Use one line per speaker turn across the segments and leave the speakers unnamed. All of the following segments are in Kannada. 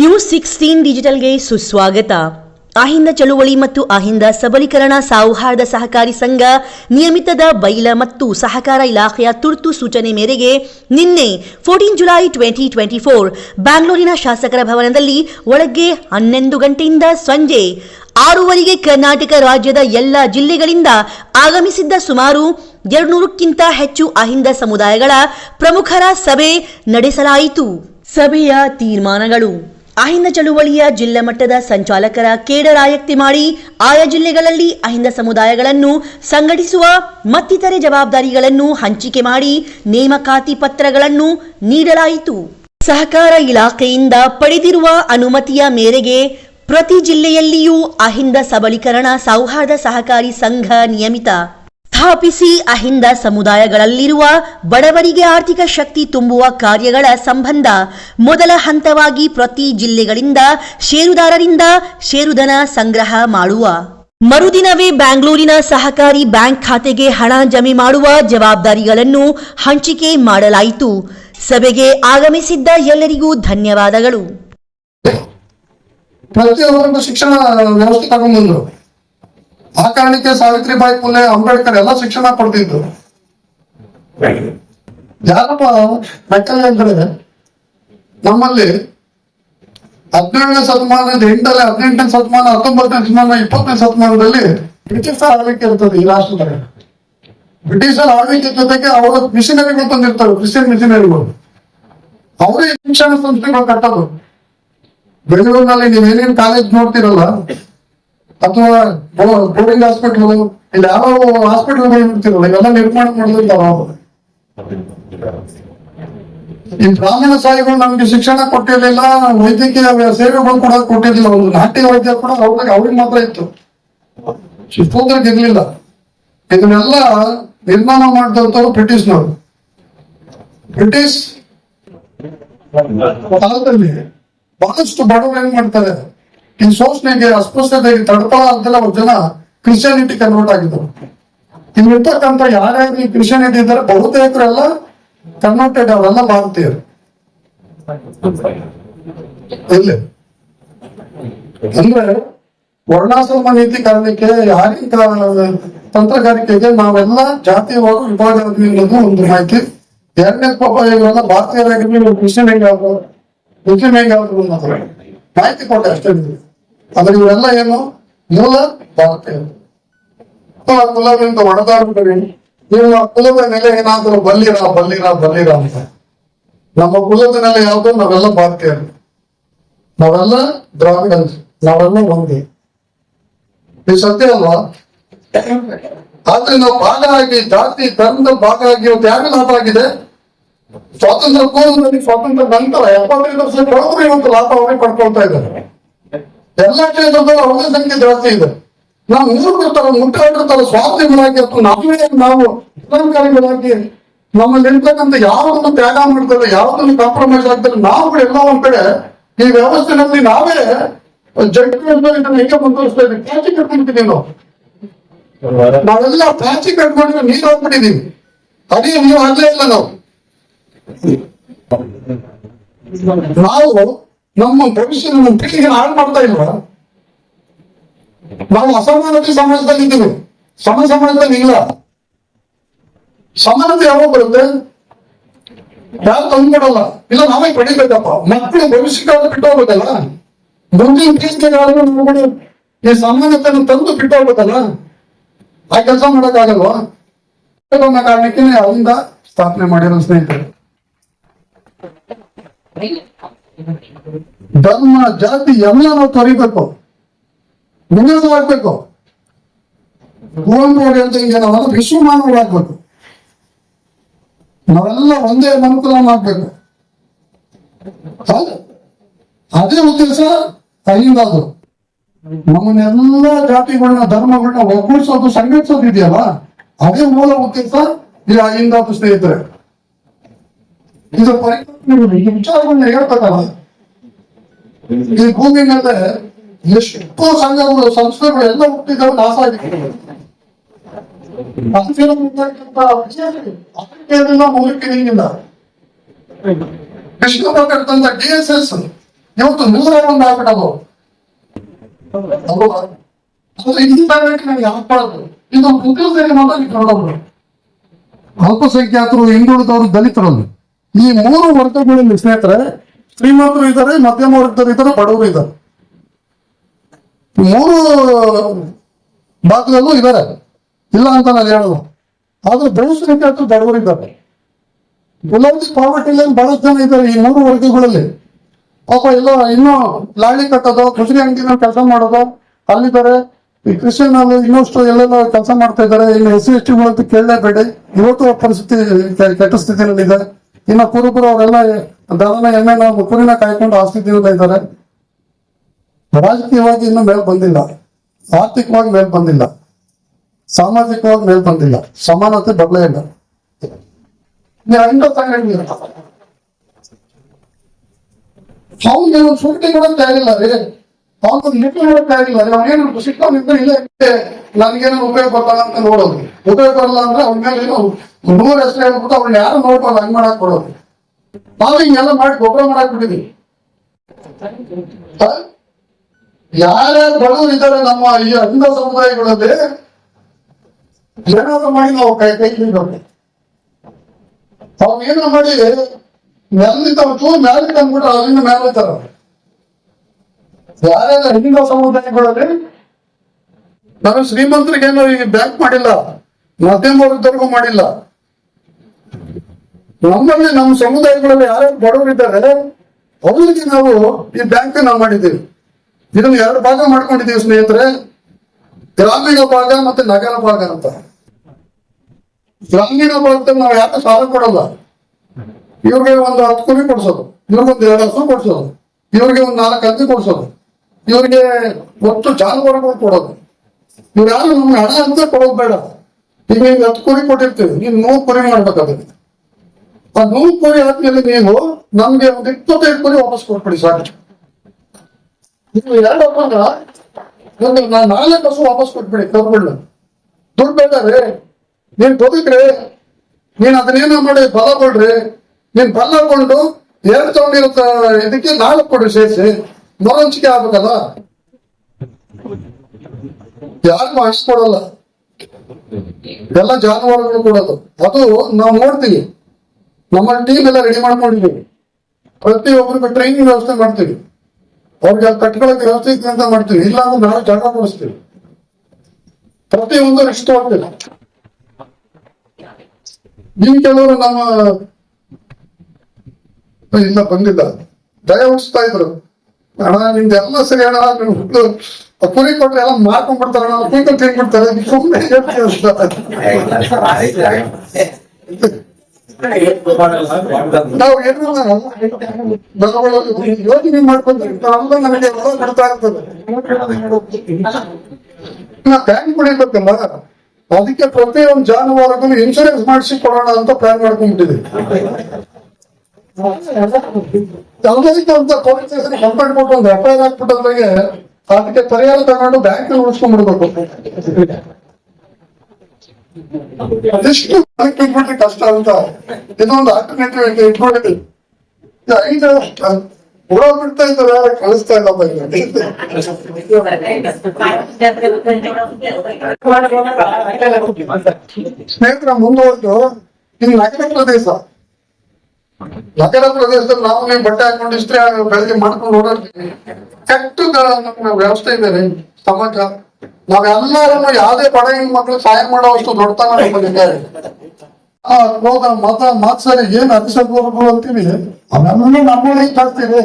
ನ್ಯೂಸ್ ಸಿಕ್ಸ್ಟೀನ್ ಡಿಜಿಟಲ್ಗೆ ಸುಸ್ವಾಗತ. ಅಹಿಂದ ಚಳುವಳಿ ಮತ್ತು ಅಹಿಂದ ಸಬಲೀಕರಣ ಸೌಹಾರ್ದ ಸಹಕಾರಿ ಸಂಘ, ನಿಯಮಿತದ ಬೈಲ ಮತ್ತು ಸಹಕಾರ ಇಲಾಖೆಯ ತುರ್ತು ಸೂಚನೆ ಮೇರೆಗೆ ನಿನ್ನೆ fourteen July twenty twenty four ಬ್ಯಾಂಗ್ಳೂರಿನ ಶಾಸಕರ ಭವನದಲ್ಲಿ ಒಳಗ್ಗೆ ಹನ್ನೊಂದು ಗಂಟೆಯಿಂದ ಸಂಜೆ ಆರೂವರೆಗೆ ಕರ್ನಾಟಕ ರಾಜ್ಯದ ಎಲ್ಲ ಜಿಲ್ಲೆಗಳಿಂದ ಆಗಮಿಸಿದ್ದ ಸುಮಾರು ಎರಡುನೂರಕ್ಕಿಂತ ಹೆಚ್ಚು ಅಹಿಂದ ಸಮುದಾಯಗಳ ಪ್ರಮುಖರ ಸಭೆ ನಡೆಸಲಾಯಿತು. ಸಭೆಯ ತೀರ್ಮಾನಗಳು ಅಹಿಂದ ಚಳುವಳಿಯ ಜಿಲ್ಲಾ ಮಟ್ಟದ ಸಂಚಾಲಕರ ಕೇಡರಾಯಕ್ತಿ ಮಾಡಿ ಆಯಾ ಜಿಲ್ಲೆಗಳಲ್ಲಿ ಅಹಿಂದ ಸಮುದಾಯಗಳನ್ನು ಸಂಘಟಿಸುವ ಮತ್ತಿತರೆ ಜವಾಬ್ದಾರಿಗಳನ್ನು ಹಂಚಿಕೆ ಮಾಡಿ ನೇಮಕಾತಿ ಪತ್ರಗಳನ್ನು ನೀಡಲಾಯಿತು. ಸಹಕಾರ ಇಲಾಖೆಯಿಂದ ಪಡೆದಿರುವ ಅನುಮತಿಯ ಮೇರೆಗೆ ಪ್ರತಿ ಜಿಲ್ಲೆಯಲ್ಲಿಯೂ ಅಹಿಂದ ಸಬಲೀಕರಣ ಸೌಹಾರ್ದ ಸಹಕಾರಿ ಸಂಘ ನಿಯಮಿತ. ಸ್ಥಾಪಿಸಿ ಅಹಿಂದ ಸಮುದಾಯಗಳಲ್ಲಿರುವ ಬಡವರಿಗೆ ಆರ್ಥಿಕ ಶಕ್ತಿ ತುಂಬುವ ಕಾರ್ಯಗಳ ಸಂಬಂಧ ಮೊದಲ ಹಂತವಾಗಿ ಪ್ರತಿ ಜಿಲ್ಲೆಗಳಿಂದ ಷೇರುದಾರರಿಂದ ಷೇರುಧನ ಸಂಗ್ರಹ ಮಾಡುವ. ಮರುದಿನವೇ ಬ್ಯಾಂಗ್ಳೂರಿನ ಸಹಕಾರಿ ಬ್ಯಾಂಕ್ ಖಾತೆಗೆ ಹಣ ಜಮೆ ಮಾಡುವ ಜವಾಬ್ದಾರಿಗಳನ್ನು ಹಂಚಿಕೆ ಮಾಡಲಾಯಿತು. ಸಭೆಗೆ ಆಗಮಿಸಿದ್ದ ಎಲ್ಲರಿಗೂ ಧನ್ಯವಾದಗಳು.
ಪ್ರತಿಯೊಬ್ಬರನ್ನು ಶಿಕ್ಷಣ ವ್ಯವಸ್ಥೆ ತಗೊಂಡ್ಬಂದ್ರು. ಆ ಕಾರಣಕ್ಕೆ ಸಾವಿತ್ರಿಬಾಯಿ ಫುಲೆ ಅಂಬೇಡ್ಕರ್ ಎಲ್ಲ ಶಿಕ್ಷಣ ಕೊಡ್ತಿದ್ರು. ಯಾರಪ್ಪ ಮೆಕ್ಕಲೆ ಅಂದ್ರೆ ನಮ್ಮಲ್ಲಿ ಹದಿನೇಳನೇ ಶತಮಾನದ ಎಂಟನೇ ಹದಿನೆಂಟನೇ ಶತಮಾನ ಹತ್ತೊಂಬತ್ತನೇ ಶತಮಾನ ಇಪ್ಪತ್ತನೇ ಶತಮಾನದಲ್ಲಿ ಬ್ರಿಟಿಷರ ಆಳ್ವಿಕೆ ಇರ್ತದೆ ಈ ರಾಷ್ಟ್ರದಾಗ ಬ್ರಿಟಿಷರ ಆಳ್ವಿಕೆ ಜೊತೆಗೆ ಅವರ ಮಿಷನರಿಗಳು ತಂದಿರ್ತಾರೆ ಕ್ರಿಶ್ಚಿಯನ್ ಮಿಷನರಿಗಳು. ಅವರೇ ಶಿಕ್ಷಣ ಸಂಸ್ಥೆಗಳು ಕಟ್ಟೋದು. ಬೆಂಗಳೂರಿನಲ್ಲಿ ನೀವು ಏನೇನ್ ಕಾಲೇಜ್ ನೋಡ್ತಿರಲ್ಲ ಅಥವಾ ಬೋರ್ಡಿಂಗ್ ಹಾಸ್ಪಿಟಲ್ ಇಲ್ಲಿ ಯಾವ ಹಾಸ್ಪಿಟಲ್ ಇರ್ತಿರಲ್ಲ ಇವೆಲ್ಲ ನಿರ್ಮಾಣ ಮಾಡೋದಿಲ್ಲ ನಾವು. ಈ ಬ್ರಾಹ್ಮಣ ಸಾಯಿಗಳು ನಮ್ಗೆ ಶಿಕ್ಷಣ ಕೊಟ್ಟಿರ್ಲಿಲ್ಲ, ವೈದ್ಯಕೀಯ ಸೇವೆಗಳು ಕೂಡ ಕೊಟ್ಟಿರ್ಲಿಲ್ಲ. ಒಂದು ನಾಟ್ಯ ವೈದ್ಯ ಕೂಡ ಅವ್ರಿಗೆ ಅವ್ರಿಗೆ ಮಾತ್ರ ಇತ್ತು. ಶಿಸ್ತೋದ್ರಿಗೆ ಇರ್ಲಿಲ್ಲ. ಇದನ್ನೆಲ್ಲ ನಿರ್ಮಾಣ ಮಾಡಿದಂತವ್ರು ಬ್ರಿಟಿಷ್ನವರು ಬ್ರಿಟಿಷ್ ಕಾಲದಲ್ಲಿ ಬಹಳಷ್ಟು ಬಡವರು ಏನ್ ಮಾಡ್ತಾರೆ? ಈ ಶೋಷಣೆಗೆ ಅಸ್ಪೃಶ್ಯತೆಗೆ ತಡಪಳ ಅವ್ರ ಜನ ಕ್ರಿಶ್ಚಿಯಾನಿಟಿ ಕನ್ವರ್ಟ್ ಆಗಿದ್ರು. ಇಲ್ಲಿರ್ತಕ್ಕಂಥ ಯಾರ್ಯಾರು ಈ ಕ್ರಿಶ್ಚಿಯಾನಿಟಿ ಇದ್ದಾರೆ ಬಹುತೇಕರೆಲ್ಲ ಕನ್ವರ್ಟೆಡ್ ಅವರೆಲ್ಲ ಭಾರತೀಯರು. ಇಲ್ಲಿ ಅಂದ್ರೆ ವರ್ಣಾಶ್ರಮ ನೀತಿ ಕಾರಣಕ್ಕೆ, ಯಾರಿಗ ತಂತ್ರಗಾರಿಕೆಗೆ ನಾವೆಲ್ಲ ಜಾತಿಯವರು ವಿಭಾಗ ಆದ್ವಿ ಅನ್ನೋದು ಒಂದು ಮಾಹಿತಿ. ಎರಡನೇ ಪಾಪ ಇವರೆಲ್ಲ ಭಾರತೀಯರಾಗಿರ್ಲಿ ಕ್ರಿಶ್ಚಿಯನ್ ಹೆಂಗಾದ್ರು ಮುಸ್ಲಿಂ ಹೆಂಗಾದ್ರು ಮಾಹಿತಿ ಕೊಟ್ಟೆ ಅಷ್ಟೇ. ಆದ್ರೆ ಇವೆಲ್ಲ ಏನು? ಮೂಲ ಭಾರತೀಯರು ಆ ಕುಲದಿಂದ ನೀವು ಆ ಕುಲದ ನೆಲೆ ಏನಾದ್ರು ಬಲ್ಲಿರ ಬಲ್ಲಿರ ಬಲ್ಲಿರ ಅಂತ. ನಮ್ಮ ಕುಲದ ನೆಲೆ ಯಾವುದು? ನಾವೆಲ್ಲ ಭಾರತೀಯರು. ನಾವೆಲ್ಲ ದ್ರಾವಿಡನ್ಸ್ ನಾವೆಲ್ಲ ಒಂದೇ. ಈ ಸತ್ಯ ಅಲ್ವಾ? ಆದ್ರೆ ನಾವು ಭಾಗ ಆಗಿ ಜಾತಿ, ಧರ್ಮದ ಭಾಗ ಆಗಿ ಇವತ್ತು ಯಾರು ಲಾಭ ಆಗಿದೆ? ಸ್ವಾತಂತ್ರ್ಯ ಪೂರ್ವದಲ್ಲಿ ಸ್ವಾತಂತ್ರ್ಯ ನಂತರ ಎಪ್ಪತ್ತೈದು ವರ್ಷ ಇವತ್ತು ಲಾಭ ಅವರೇ ಪಡ್ಕೊಳ್ತಾ ಇದ್ದಾರೆ. ಎಲ್ಲ ಕ್ಷೇತ್ರದಲ್ಲೂ ಅವರ ಸಂಖ್ಯೆ ಜಾಸ್ತಿ ಇದೆ. ನಾವು ಮೂರ್ಖರ್ತಾರ ಮುಟ್ಟಾಡಿರ್ತಾರ ಸ್ವಾತಂತ್ರ್ಯಗಳಾಗಿ ಅಥವಾ ನಾವೇ ನಾವು ಅಲಂಕಾರಿಗಳಾಗಿ ನಮ್ಮಲ್ಲಿ ಇರ್ತಕ್ಕಂಥ ಯಾವುದನ್ನು ತ್ಯಾಗ ಮಾಡ್ತಾರೆ ಯಾವುದನ್ನು ಕಾಂಪ್ರಮೈಸ್ ಆಗ್ತಾರೆ, ನಾವು ಎಲ್ಲ ಒಂದ್ ಕಡೆ ಈ ವ್ಯವಸ್ಥೆನಲ್ಲಿ ನಾವೇ ಜಡ್ಜ್ಮೆಂಟ್ ಇದನ್ನ ಹೆಂಗೆ ಮುಂದುವರಿಸ್ತಾ ಪ್ಲಾಸ್ಟಿಕ್ ಕಟ್ಕೊಂಡ್ಬಿಟ್ಟಿದ್ದೀವಿ ನಾವು ನಾವೆಲ್ಲ ಪ್ಯಾಚಿ ಕಟ್ಕೊಂಡಿದ್ರೆ ನೀರು ಹೋಗ್ಬಿಟ್ಟಿದೀವಿ ಅದೇ ನೀವು ಆಗ್ಲೇ ಇಲ್ಲ ನಾವು. ನಾವು ನಮ್ಮ ಭವಿಷ್ಯ ನಮ್ಮ ಪೀಳಿಗೆ ಹಾಳು ಮಾಡ್ತಾ ಇಲ್ವಾ ನಾವು ಅಸಮಾನತೆ ಸಮಾಜದಲ್ಲಿ ಇದ್ದೀವಿ. ಸಮ ಸಮಾಜದಲ್ಲಿ ಇಲ್ಲ. ಸಮಾನತೆ ಯಾವಾಗ ಬರುತ್ತೆ? ಯಾರು ತಂದ್ಕೊಡಲ್ಲ ಇಲ್ಲ, ನಾವೇ ಪಡಿಬೇಕಪ್ಪ. ಮಕ್ಕಳು ಭವಿಷ್ಯಕ್ಕಾಗಿ ಬಿಟ್ಟು ಹೋಗ್ಬೇಕಲ್ಲ? ಮುಂದಿನ ಪೀಳಿಗೆಗಾದ್ರೂ ನಾವು ಈ ಸಮಾನತೆಯನ್ನು ತಂದು ಬಿಟ್ಟು ಹೋಗ್ಬೇಕಲ್ಲ? ಆ ಕೆಲಸ ಮಾಡೋಕ್ಕಾಗಲ್ವಾ? ಅನ್ನೋ ಕಾರಣಕ್ಕೆ ಅಲ್ಲಿಂದ ಸ್ಥಾಪನೆ ಮಾಡಿರೋ ಸ್ನೇಹಿತರು. ಧರ್ಮ, ಜಾತಿ ಎಲ್ಲ ನಾವು ತೊರಿಬೇಕು ವಿನಾಶವಾಗ್ಬೇಕು ಕುವೆಂಪು ಅಂತ ಈಗ ನಾವೆಲ್ಲ ವಿಶ್ವ ಮಾನವರಾಗ್ಬೇಕು ನಾವೆಲ್ಲ ಒಂದೇ ಮನುಕುಲ ಮಾಡ್ಬೇಕು? ಅದೇ ಉದ್ದೇಶ ಅಲ್ಲಿಂದಾದ್ರು ನಮ್ಮನ್ನೆಲ್ಲ ಜಾತಿಗಳನ್ನ, ಧರ್ಮಗಳನ್ನ ಒಗ್ಗೂಡಿಸೋದು, ಸಂಘಟಿಸೋದು ಇದೆಯಲ್ಲ, ಅದೇ ಮೂಲ ಉದ್ದೇಶ ಇಲ್ಲಿ ಅಲ್ಲಿಂದಾದ್ರು ಸ್ನೇಹಿತರೆ. ಇದು ಪರಿಕಲ್ಪನೆಗಳು ಈ ವಿಚಾರಗಳನ್ನ ಹೇಳ್ಬೇಕಲ್ಲ ಈ ಭೂಮಿ ಮೇಲೆ ಎಷ್ಟೋ ಸಂಘಗಳು, ಸಂಸ್ಥೆಗಳು ಎಲ್ಲ ಹುಟ್ಟಿದವು ನಾಶ ಆಫ್ರಿಕಾದಿಂದ ಮೂಲಕ್ಕೆ ನೀನಿಲ್ಲ ಕೃಷ್ಣ ಡಿ ಎಸ್ ಎಸ್ ಇವತ್ತು ನೂರ ಒಂದು ಆಗ್ಬಿಟ್ಟವು ಇದು ಮುಖ್ಯಸ್ಥರಿಗೆ ಮಾತ್ರ ನೋಡೋದು. ಅಲ್ಪಸಂಖ್ಯಾತರು ಹಿಂದುಳಿದವರು ದಲಿತರಲ್ಲಿ. ಈ ಮೂರು ವರ್ಗಗಳಲ್ಲಿ ಸ್ನೇಹಿತರೆ, ಶ್ರೀಮಂತರು ಇದ್ದಾರೆ, ಮಧ್ಯಮ ವರ್ಗದವರು ಇದ್ದಾರೆ, ಬಡವರು ಇದ್ದಾರೆ. ಮೂರು ಭಾಗದಲ್ಲೂ ಇದ್ದಾರೆ. ಇಲ್ಲ ಅಂತ ನಾನು ಹೇಳೋದು. ಆದ್ರೆ ಬಹುಸಂಖ್ಯಾತರು ಬಡವರು ಇದ್ದಾರೆ. ಗುಲಾಬಿ ಪಾವರ್ಟಿ ಲೈನ್ ಬಹಳ ಜನ ಇದ್ದಾರೆ ಈ ಮೂರು ವರ್ಗಗಳಲ್ಲಿ. ಪಾಪ ಎಲ್ಲ ಇನ್ನೂ ಲಾಳಿ ಕಟ್ಟೋದು, ಕೃಷಿ ಅಂಗಡಿನ ಕೆಲಸ ಮಾಡೋದು, ಅಲ್ಲಿದ್ದಾರೆ. ಈ ಕ್ರಿಶ್ಚಿಯನ್ ಅಲ್ಲಿ ಇನ್ನಷ್ಟು ಎಲ್ಲೆಲ್ಲ ಕೆಲಸ ಮಾಡ್ತಾ ಇದ್ದಾರೆ. ಇನ್ನು ಎಸ್ ಸಿ ಎಸ್ ಟಿ ಕೇಳಲೇಬೇಡಿ. ಇವತ್ತು ಪರಿಸ್ಥಿತಿ ಕೆಟ್ಟ ಸ್ಥಿತಿಯಲ್ಲಿ ಇದೆ ಇನ್ನು ಕುರುಬರು ಅವರೆಲ್ಲ ದನನ ಎಣ್ಣೆನ ಕುರಿನ ಕಾಯ್ಕೊಂಡು ಆಸ್ತಿ ಇದ್ದಾರೆ. ರಾಜಕೀಯವಾಗಿ ಇನ್ನೂ ಮೇಲೆ ಬಂದಿಲ್ಲ. ಆರ್ಥಿಕವಾಗಿ ಮೇಲ್ ಬಂದಿಲ್ಲ. ಸಾಮಾಜಿಕವಾಗಿ ಮೇಲ್ ಬಂದಿಲ್ಲ. ಸಮಾನತೆ ಬರಲೇ ಇಲ್ಲ. ಅವ್ನಿಗೆ ಒಂದು ಸುಟ್ಟಿ ಕೂಡ ತಯಾರಿಲ್ಲ ರೀ. ಅವ್ನು ಲಿಟ್ಲ್ ಕೂಡ ತಯಾರಿಲ್ಲ ರೀ. ಅವನೇನು ಸಿಕ್ಕೊಂಡಿದ್ರೆ ಇಲ್ಲ ನನಗೇನು ಉಪಯೋಗ ಬರಲ್ಲ ಅಂತ ನೋಡೋದು. ಉಪಯೋಗ ಬರಲ್ಲ ಅಂದ್ರೆ ಅವ್ನ ಮೇಲೆ ನೂರು ಹೆಸರು ಹೇಳ್ಬಿಟ್ಟು ಅವ್ರು ಯಾರು ನೋಡ್ಬಲ್ಲ ಹಂಗ್ ಮಾಡಕ್ ಕೊಡೋದು ನಾವು ಹಿಂಗೆಲ್ಲ ಮಾಡಿ ಗೊಬ್ಬರ ಮಾಡಕ್ ಬಿಟ್ಟಿದೀವಿ? ಯಾರ್ಯಾರು ಬಡವರು ಇದ್ದಾರೆ ನಮ್ಮ ಈ ಅಂಧ ಸಮುದಾಯಗಳಲ್ಲಿ, ಏನಾದ್ರು ಮಾಡಿ ನಾವು ಕೈ ಕೈ ಹಿಡಿಬೇಕು. ಅವ್ರು ಏನೋ ಮಾಡಿ ಮೇಲಿಂದ ಚೂರು ಮೇಲೆ ತಂದ್ಬಿಟ್ರೆ ಅಲ್ಲಿಂದ ಮೇಲೆ ಹೋಗ್ತಾರ ಯಾರ್ಯಾರ ಹಿಂದ ಸಮುದಾಯಗಳಲ್ಲಿ, ನಾನು ಶ್ರೀಮಂತರಿಗೇನು ಈ ಬ್ಯಾಂಕ್ ಮಾಡಿಲ್ಲ ಮಧ್ಯಮ ವರ್ಗದವ್ರಿಗೂ ಮಾಡಿಲ್ಲ ನಮ್ಮಲ್ಲಿ ನಮ್ಮ ಸಮುದಾಯಗಳಲ್ಲಿ ಯಾರ್ಯಾರು ಬಡವರಿದ್ದಾರೆ, ಅವರಿಗೆ ನಾವು ಈ ಬ್ಯಾಂಕ್ ನಾವು ಮಾಡಿದ್ದೀವಿ. ಇದನ್ನು ಎರಡು ಭಾಗ ಮಾಡ್ಕೊಂಡಿದ್ದೀವಿ ಸ್ನೇಹಿತರೆ. ಗ್ರಾಮೀಣ ಭಾಗ ಮತ್ತೆ ನಗರ ಭಾಗ ಅಂತ. ಗ್ರಾಮೀಣ ಭಾಗದಲ್ಲಿ ನಾವು ಯಾಕೆ ಸಾಲ ಕೊಡಲ್ಲ? ಇವ್ರಿಗೆ ಒಂದು ಹತ್ತು ಕುರಿ ಕೊಡ್ಸೋದು, ಇವ್ರಿಗೆ ಒಂದು ಎರಡು ಹಸು ಕೊಡ್ಸೋದು, ಇವ್ರಿಗೆ ಒಂದು ನಾಲ್ಕು ಹಂದಿ ಕೊಡ್ಸೋದು, ಇವ್ರಿಗೆ ಒಟ್ಟು ಜಾನುವಾರುಗಳು ಕೊಡೋದು. ಇವ್ರು ಯಾರು ನಮ್ಗೆ ಹಣ ಅಂತ ಕೊಡೋದು ಬೇಡ. ಈಗ ಹತ್ತು ಕುರಿ ಕೊಟ್ಟಿರ್ತೀವಿ ನೀವು ನೋವು ಕುರಿ ಮಾಡ್ಬೇಕಾಗುತ್ತೆ. ಆ ನೂರು ಕೋಟಿ ಆದ್ಮೇಲೆ ನೀವು? ನಮ್ಗೆ ಒಂದು ಇಪ್ಪತ್ತೈದು ಕೋಟಿ ವಾಪಸ್ ಕೊಟ್ಬಿಡಿ, ಸಾಕು. ನೀವು ಎರಡು ಹಬ್ಬನ ಒಂದು ನಾ ನಾಲ್ಕು ಹಸು ವಾಪಸ್ ಕೊಟ್ಬಿಡಿ ಕೊಟ್ಬಿಡ್ಲ ದುಡ್ಡು ಬೇಡ್ರಿ ನೀನ್ ಬದುಕ್ರಿ, ನೀನ್ ಅದನ್ನೇನ ಮಾಡಿ ಬಲ ಕೊಡ್ರಿ, ನೀನ್ ಬಲ ಕೊಂಡು ಎರಡು ತಗೊಂಡಿರೋ ಇದಕ್ಕೆ ನಾಲ್ಕು ಕೊಡ್ರಿ ಸೇರಿಸಿ. ಮರವಂಚಿಕೆ ಆಗ್ಬೇಕಲ್ಲ? ಯಾರು ಅಷ್ಟು ಕೊಡಲ್ಲ. ಎಲ್ಲ ಜಾನುವಾರುಗಳು ಕೊಡೋದು. ಅದು ನಾವು ನೋಡ್ತೀವಿ. ನಮ್ಮ ಟೀಮ್ ಎಲ್ಲ ರೆಡಿ ಮಾಡ್ಕೊಂಡಿದ್ದೀವಿ. ಪ್ರತಿಯೊಬ್ಬರಿಗೂ ಟ್ರೈನಿಂಗ್ ವ್ಯವಸ್ಥೆ ಮಾಡ್ತೀವಿ. ಅವ್ರಿಗೆ ಅಲ್ಲಿ ಕಟ್ಕೊಳ್ಳೋಕೆ ವ್ಯವಸ್ಥೆ ಅಂತ ಮಾಡ್ತೀವಿ. ಇಲ್ಲ ಅಂದ್ರೆ ನಾಳೆ ಜಾಗ ಕೊಡಿಸ್ತೀವಿ ಪ್ರತಿಯೊಂದು ಇಷ್ಟ ಆಗ್ತಿಲ್ಲ ನೀವು ಕೆಲವರು ನಮ್ಮ ಇಲ್ಲ ಬಂದಿಲ್ಲ. ದಯ ಉಳಿಸ್ತಾ ಇದ್ರು. ಅಣ್ಣ, ನಿಮ್ದು ಎಲ್ಲ ಸರಿ ಅಣ್ಣ. ನೀವು ಹುಟ್ಟು ಕುರಿ ಕೊಟ್ರೆ ಎಲ್ಲ ಮಾರ್ಕೊಂಡ್ಬಿಡ್ತಾರ ಕುಂಕಲ್ ತಿನ್ಬಿಡ್ತಾರೆ ಸುಮ್ಮನೆ ನಾವು ಯೋಚನೆ ಮಾಡ್ಕೊಂಡ್ರೆ ಕುಡಿಬೇಕಲ್ಲ ಅದಕ್ಕೆ ಪ್ರತಿಯೊಂದು ಜಾನುವಾರು ಇನ್ಶೂರೆನ್ಸ್ ಮಾಡಿಸಿ ಕೊಡೋಣ ಅಂತ ಪ್ಲಾನ್ ಮಾಡ್ಕೊಂಡ್ಬಿಟ್ಟಿದ್ದೀವಿ ಎಲ್ಲದಕ್ಕೆ ಅಂತ ಕಂಪ್ಲೇಂಟ್ ಕೊಟ್ಟು ಒಂದು ಎಫ್ ಐ ಆರ್ ಅದಕ್ಕೆ ಪರಿಹಾರ ತಗೊಂಡು ಬ್ಯಾಂಕ್ ಉಳಿಸ್ಕೊಂಡ್ಬಿಡ್ಬೇಕು. ಅದೆಷ್ಟು ಇಟ್ಬಿಟ್ರೆ ಕಷ್ಟ ಅಂತ ಇದೊಂದು ಆಲ್ಟರ್ನೇಟಿವ್ ಇಟ್ಕೊಂಡಿದ್ದೀವಿ ಇದು ಐದು ಹುಳ ಬಿಡ್ತಾ ಇದ್ದಾರೆ ಕಳಿಸ್ತಾ ಇಲ್ಲ ಸ್ನೇಹಿತರ ಮುಂದುವರೆದು ಇದು ನಗರ ಪ್ರದೇಶ. ನಗರ ಪ್ರದೇಶದಲ್ಲಿ ನಾವು ನೀವು ಬಟ್ಟೆ ಹಾಕೊಂಡು ಇಷ್ಟೇ ಬೆಳಗ್ಗೆ ಮಾಡ್ಕೊಂಡು ಓಡಾಡ್ತೀವಿ ಕೆಟ್ಟ ವ್ಯವಸ್ಥೆ ಇದೆ. ಸಮಾಜ ನಾವೆಲ್ಲರೂ ಯಾವುದೇ ಬಡ ಮಕ್ಕಳು ಸಹಾಯ ಮಾಡುವಷ್ಟು ದೊಡ್ಡತನ ನಮ್ಮಲ್ಲಿದೆ ಆ ಹೋದ ಮತ ಮಾತ್ ಸರಿ ಏನ್ ಅತಿಶಯಗಳು ಅಂತೀವಿ? ಅವೆಲ್ಲ ನಮ್ಮಲ್ಲಿ ತರ್ತೀವಿ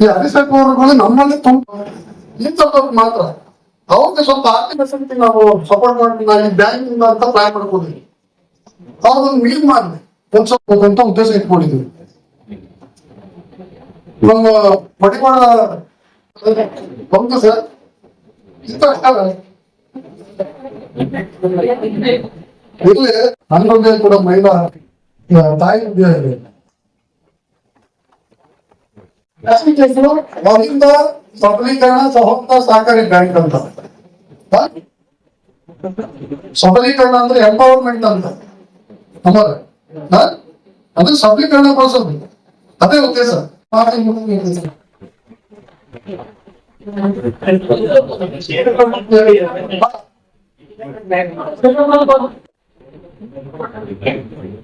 ಈ ಅತಿಶಯಗಳು ನಮ್ಮಲ್ಲಿ ತುಂಬ. ಇಂಥವ್ರು ಮಾತ್ರ. ಅವ್ರಿಗೆ ಸ್ವಲ್ಪ ಆರ್ಥಿಕ ಶಕ್ತಿ ನಾವು ಸಪೋರ್ಟ್ ಮಾಡಿ ನಾವು ಬ್ಯಾಂಕಿಂಗ್ ಅಂತ ಪ್ಲಾನ್ ಮಾಡ್ಕೊಂಡಿದ್ವಿ. ಅವ್ರನ್ನ ಮೀಟ್ ಮಾಡಿ. ಒಂದ್ ಅಂತ ಉದ್ದೇಶ ಇಟ್ಕೊಂಡಿದ್ವಿ. ನಮ್ಮ ಪಡಿವಾಳ ಬಂತು ಸರ್ ಇಂಥ ಇರ್ಲಿ ನನ್ನ ಬಗ್ಗೆ ಕೂಡ ಮಹಿಳಾ ಆ, ತಾಯಿ ಬಗ್ಗೆ ಇದೆ. ಅವರಿಂದ ಸಬಲೀಕರಣ ಸಹೋದರ ಸಹಕಾರಿ ಬ್ಯಾಂಕ್ ಅಂತ ಹ? ಸಬಲೀಕರಣ ಅಂದ್ರೆ ಎಂಪವರ್ಮೆಂಟ್ ಅಂತ ಅಮರ ಹ? ಅದು ಸಬಲೀಕರಣ ಬಳಸೋದು ಅದೇ ಉದ್ದೇಶ ಪಾರ್ಟಿ ಉದ್ದೇಶ.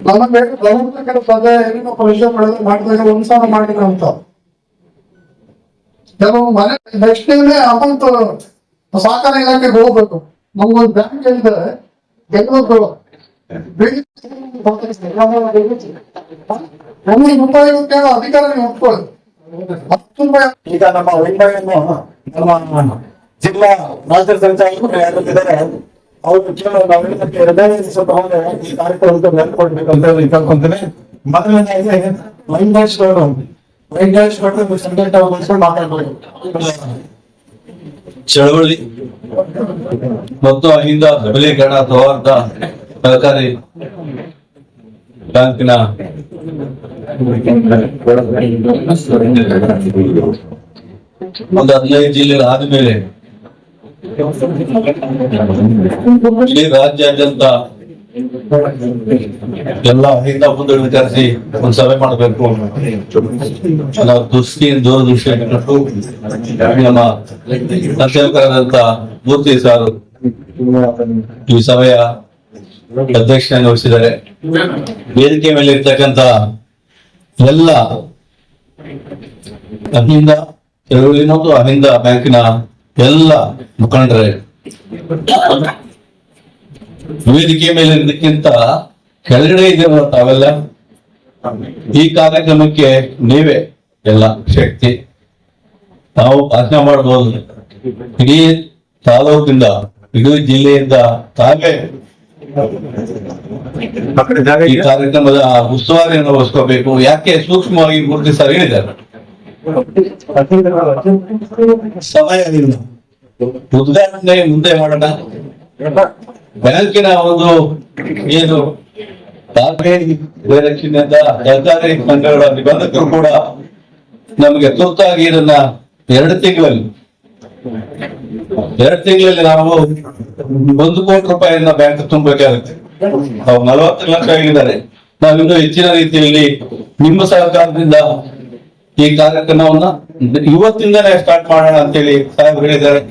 ನಮಗೆ ಗೌರ್ಮೆಂಟ್ ಪದ ಏನೋ ಪರಿಚಯ ಪಡೆದು ಮಾಡಿದಾಗ ಮಾಡಿದ್ರು ಅಂತ. ಕೆಲವು ಮನೆ ನೆಕ್ಸ್ಟ್ ಡೇನೆ ಅಮೌಂಟ್ ಸಹಕಾರ ಇಲಾಖೆಗೆ ಹೋಗ್ಬೇಕು. ನಮ್ಗೊಂದು ಬ್ಯಾಂಕ್ ಹೇಳಿದ್ರೆ ಬೆಂಗಳೂರು. ಒಂದು ರೂಪಾಯಿ ಅಧಿಕಾರ ನೀವು ಒಪ್ಕೊಳ್ಳಿ.
ಈಗ ನಮ್ಮ ವೈಭವವನ್ನು ನಮ್ಮ ಜಿಲ್ಲಾ ರಾಜ್ಯ ಸಂಚಾಲಕರು ಯಾರಿದ್ದಾರೆ ಅವರು ಹೋದ್ರೆ ಈ ಕಾರ್ಯಕ್ರಮಕ್ಕೆ ನೆನ್ಕೊಡ್ಬೇಕು ಅಂತ ಹೇಳಿ ಕೇಳ್ಕೊಂತೀನಿ ಮೊದಲನೇದಾಗಿ ವೆಂಕಟೇಶ್ ಗೌಡ್ರು ವೆಂಕಟೇಶ್ ಗೌಡ್ರು ಸಂಘಟ ಮಾಡ್ಕೊಂಡು ಮಾತಾಡ್ಬೋದು.
ಚಳವಳಿ ಮತ್ತು ಅಹಿಂದ ಸಬಲೀಕರಣ ಸೌಹಾರ್ದ ಸಹಕಾರಿ ಬ್ಯಾಂಕಿನ ಒಂದು ಹದಿನೈದು ಆದ ಆದ್ಮೇಲೆ ಇಡೀ ರಾಜ್ಯಾದ್ಯಂತ ಎಲ್ಲ ಹಿಂದ ಮುಂದೆ ವಿಚಾರಿಸಿ ಒಂದು ಸಭೆ ಮಾಡಬೇಕು. ನಾವು ದೃಷ್ಟಿ, ದೂರದೃಷ್ಟಿ ನಮ್ಮ ಸಂಸೇವಕರಾದಂತ ಮೂರ್ತಿ ಸಾರು ಈ ಸಭೆಯ ಅಧ್ಯಕ್ಷನಾಗಿ ವಹಿಸಿದ್ದಾರೆ. ವೇದಿಕೆ ಮೇಲೆ ಇರ್ತಕ್ಕಂತ ಎಲ್ಲ ಅಹಿಂದ ಮತ್ತು ಅಹಿಂದ ಬ್ಯಾಂಕಿನ ಎಲ್ಲ ಮುಖಂಡರೇ, ವೇದಿಕೆ ಮೇಲೆ ಇರೋದಕ್ಕಿಂತ ಕೆಳಗಡೆ ಇದ್ದೀರಲ್ಲ ತಾವೆಲ್ಲ? ಈ ಕಾರ್ಯಕ್ರಮಕ್ಕೆ ನೀವೇ ಎಲ್ಲ ಶಕ್ತಿ. ನಾವು ಭಾಷಣ ಮಾಡಬಹುದು ಇಡೀ ತಾಲೂಕಿಂದ, ಇಡೀ ಜಿಲ್ಲೆಯಿಂದ ತಾವೇ ಈ ಕಾರ್ಯಕ್ರಮದ ಉಸ್ತುವಾರಿಯನ್ನು ವಹಿಸ್ಕೋಬೇಕು ಯಾಕೆ ಸೂಕ್ಷ್ಮವಾಗಿ ಮೂರ್ತಿ ಸರ್ ಹೇಳಿದ್ದಾರೆ ಉದ್ಘಾಟನೆ ಮುಂದೆ ಮಾಡೋಣ. ಬೆಳಕಿನ ಒಂದು ಏನು ಡೈರೆಕ್ಷನ್ನಿಂದ ಸರ್ಕಾರಿ ಸಂಘಗಳ ನಿಬಂಧಕರು ಕೂಡ ನಮಗೆ ತುರ್ತಾಗಿ ಇದನ್ನ ಎರಡು ತಿಂಗಳಲ್ಲಿ ಎರಡು ತಿಂಗಳಲ್ಲಿ ನಾವು ಒಂದು ಕೋಟಿ ರೂಪಾಯಿಯನ್ನ ಬ್ಯಾಂಕ್ ತುಂಬಬೇಕಾಗುತ್ತೆ. ಅವ್ರು ನಲವತ್ತು ಲಕ್ಷ ಆಗಿದ್ದಾರೆ. ನಾವಿನ್ನೂ ಹೆಚ್ಚಿನ ರೀತಿಯಲ್ಲಿ ನಿಮ್ಮ ಸಹಕಾರದಿಂದ ಈ ಕಾರ್ಯಕ್ರಮವನ್ನ ಇವತ್ತಿಂದಲೇ ಸ್ಟಾರ್ಟ್ ಮಾಡೋಣ ಅಂತೇಳಿ ಸಾಹೇಬ್ ಹೇಳಿದ್ದಾರೆ.